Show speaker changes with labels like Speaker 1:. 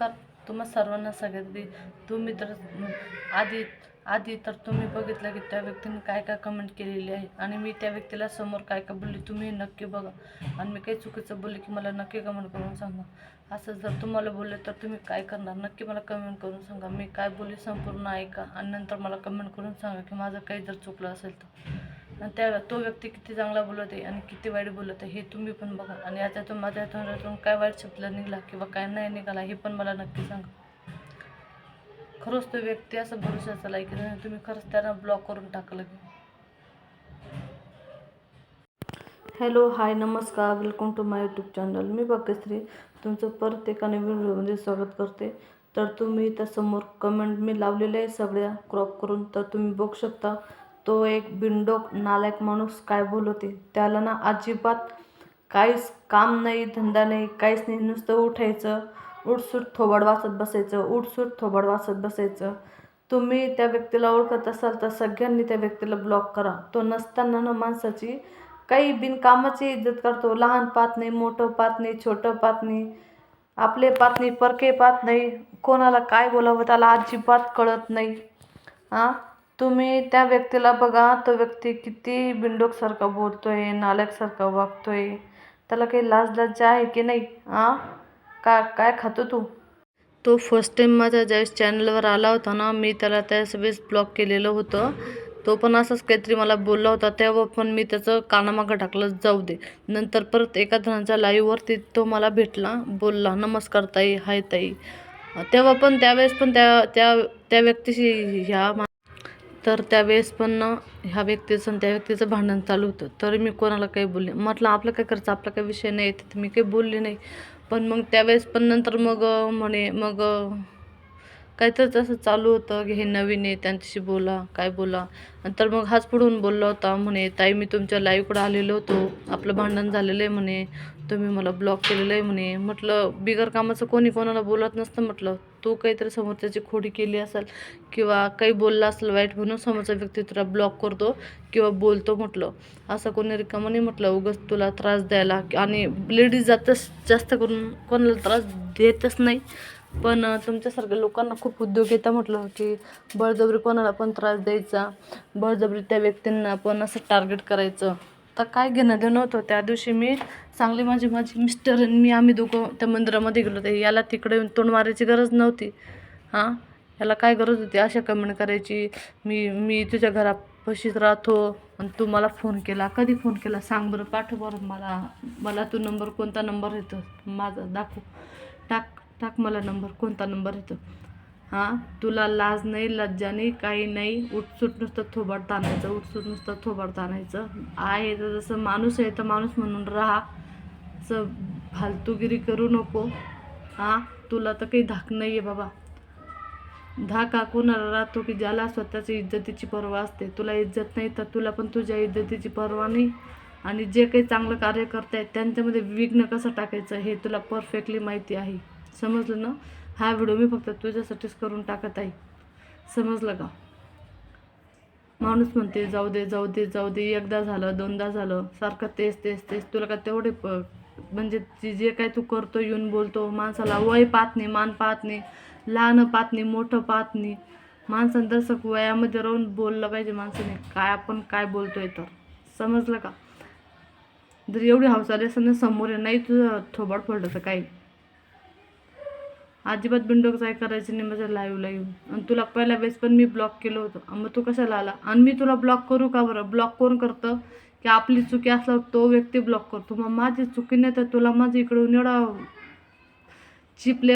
Speaker 1: नमस्कार. तुम्हा सर्वांना सगळ्यात तुम्ही तर आधी आधी तर तुम्ही बघितलं की त्या व्यक्तीने काय काय कमेंट केलेली आहे. आणि मी त्या व्यक्तीला समोर काय काय बोलली तुम्ही नक्की बघा. आणि मी काही चुकीचं बोलले की मला नक्की कमेंट करून सांगा. असं जर तुम्हाला बोलले तर तुम्ही काय करणार? नक्की मला कमेंट करून सांगा. मी काय बोलली संपूर्ण ऐका. आणि नंतर मला कमेंट करून सांगा की माझं काही जर चुकलं असेल तर. त्या तो व्यक्ती किती चांगला बोलत आहे आणि किती वाईट बोलत आहे हे तुम्ही पण बघा. आणि याच्यातून माझ्या तोंडातून काय वाईट शब्द निघाला किंवा काय नाही निघाला हे पण मला नक्की सांगा. खरंच तो व्यक्ती असं भरोशाचा की नाही. तुम्ही खरंच त्यांना ब्लॉक करून टाकलं की. हॅलो हाय नमस्कार. Welcome to my YouTube channel मी भाग्यश्री तुमचं परत एका नवीन व्हिडिओमध्ये स्वागत करते. तर तुम्ही त्यासमोर कमेंट मी लावलेले आहे सगळ्या क्रॉप करून. तर तुम्ही बघू शकता. तो एक बिंडोक नालायक माणूस काय बोलवते त्याला ना अजिबात काहीच काम नाही धंदा नाही काहीच नाही. नुसतं उठायचं उठसूट थोबड वाचत बसायचं उठसूट थोबड वाचत बसायचं. तुम्ही त्या व्यक्तीला ओळखत असाल तर सगळ्यांनी त्या व्यक्तीला ब्लॉक करा. तो नसताना ना माणसाची काही बिनकामाची इज्जत करतो. लहान पाहत नाही मोठं पाहत नाही छोटं पाहत नाही. आपले पाहत नाही परके पाहत नाही. कोणाला काय बोलावं त्याला अजिबात कळत नाही. हां? तुम्ही त्या व्यक्तीला बघा तो व्यक्ती किती बिंडोकसारखा बोलतोय नालकसारखा आहे त्याला काही लाज लज्जा आहे की नाही आ? का काय खातो तू? तो फर्स्ट टाईम माझ्या ज्यावेळेस चॅनलवर आला होता ना मी त्याला त्याच वेळेस ब्लॉक केलेलं होतं. तो पण असंच काहीतरी मला बोलला होता तेव्हा पण मी त्याचं कानामागं टाकलं जाऊ दे. नंतर परत एका जणांच्या लाईव्हवरती तो मला भेटला बोलला नमस्कार ताई हाय ताई. तेव्हा पण त्यावेळेस पण त्या त्या त्या व्यक्तीशी ह्या मा तर त्यावेळेस पण ह्या व्यक्तीचं आणि त्या व्यक्तीचं भांडण चालू होतं. तरी मी कोणाला काही बोलले म्हटलं आपलं काय करायचं आपला काही विषय नाही. तर मी काही बोलले नाही. पण मग त्यावेळेस पण नंतर मग म्हणे मग काहीतरी तसं चालू होतं की हे नवीन आहे त्यांच्याशी बोला काय बोला. नंतर मग हाच पुढून बोलला होता म्हणे ताई मी तुमच्या लाईव्हकडे आलेलो होतो. आपलं भांडण झालेलं आहे म्हणे. तुम्ही मला ब्लॉक केलेलं आहे म्हणे. म्हटलं बिगर कामाचं कोणी कोणाला बोलत नसतं म्हटलं. तू काहीतरी समोरच्याची खोडी केली असेल किंवा काही बोलला असेल वाईट म्हणून समोरचा व्यक्ती तुला ब्लॉक करतो किंवा बोलतो म्हटलं. असं कोणी रिकामं नाही म्हटलं. उगाच तुला त्रास द्यायला आणि लेडीज जातच जास्त करून कोणाला त्रास देतच नाही. पण तुमच्यासारख्या लोकांना खूप उद्योग येता म्हटलं की बळजबरी कोणाला पण त्रास द्यायचा. बळजबरी त्या व्यक्तींना पण असं टार्गेट करायचं. तर काय घेणं देणं होतं? त्या दिवशी मी चांगली माझी माझी मिस्टर आणि मी आम्ही दोघं त्या मंदिरामध्ये गेलो होते. याला तिकडे तोंड मारायची गरज नव्हती. हां? याला काय गरज होती? अशा कमेंट करायची. मी मी तुझ्या घरापाशीच राहतो आणि तू मला फोन केला. कधी फोन केला? सांग बरं पाठव बरं मला. मला तू नंबर कोणता नंबर येतो माझा दाखव. टाक. टाक मला नंबर कोणता नंबर येतो हां तुला लाज नाही लज्जा नाही काही नाही. उठसूट नुसतं थोबाड ताणायचं उठसूट नुसतं थोबाड ताणायचं. आहे तर जसं माणूस आहे तर माणूस म्हणून राहा. स फालतूगिरी करू नको. हां तुला तर काही धाक नाही आहे बाबा. धाक हा कोणाला राहतो की ज्याला स्वतःची इज्जतीची पर्वा असते. तुला इज्जत नाही तर तुला पण तुझ्या इज्जतीची पर्वा नाही. आणि जे काही चांगलं कार्य करतायत त्यांच्यामध्ये विघ्न कसं टाकायचं हे तुला परफेक्टली माहिती आहे. समजलं ना? हा व्हिडिओ मी फक्त तुझ्यासाठीच करून टाकत आहे. समजलं का? माणूस म्हणते जाऊ दे जाऊ दे जाऊ दे एकदा झालं दोनदा झालं सारखं तेच तेच तेच. तुला का तेवढे प म्हणजे जे जे काय तू करतो येऊन बोलतो माणसाला वय पाहत नाही मान पाहत नाही लहान पाहत नाही मोठं पाहत नाही. माणसानं दर्शक वयामध्ये राहून बोललं पाहिजे माणसाने काय आपण काय बोलतोय तर. समजलं का? जर एवढी हौसाली असेल ना समोर नाही तुझं थोबाड पडलं तर काही अजिबात बिंडोक काय करायचं नाही माझ्या लाईव्हला येऊन. आणि तुला पहिल्या वेळेस पण मी ब्लॉक केलं होतं. मग तू कशाला आला? आणि मी तुला ब्लॉक करू का बरं? ब्लॉक कोण करतं? की आपली चुकी असल्यावर तो व्यक्ती ब्लॉक करतो. मग माझी चुकी नाही तर तुला माझ्या इकडून एवढा चिपले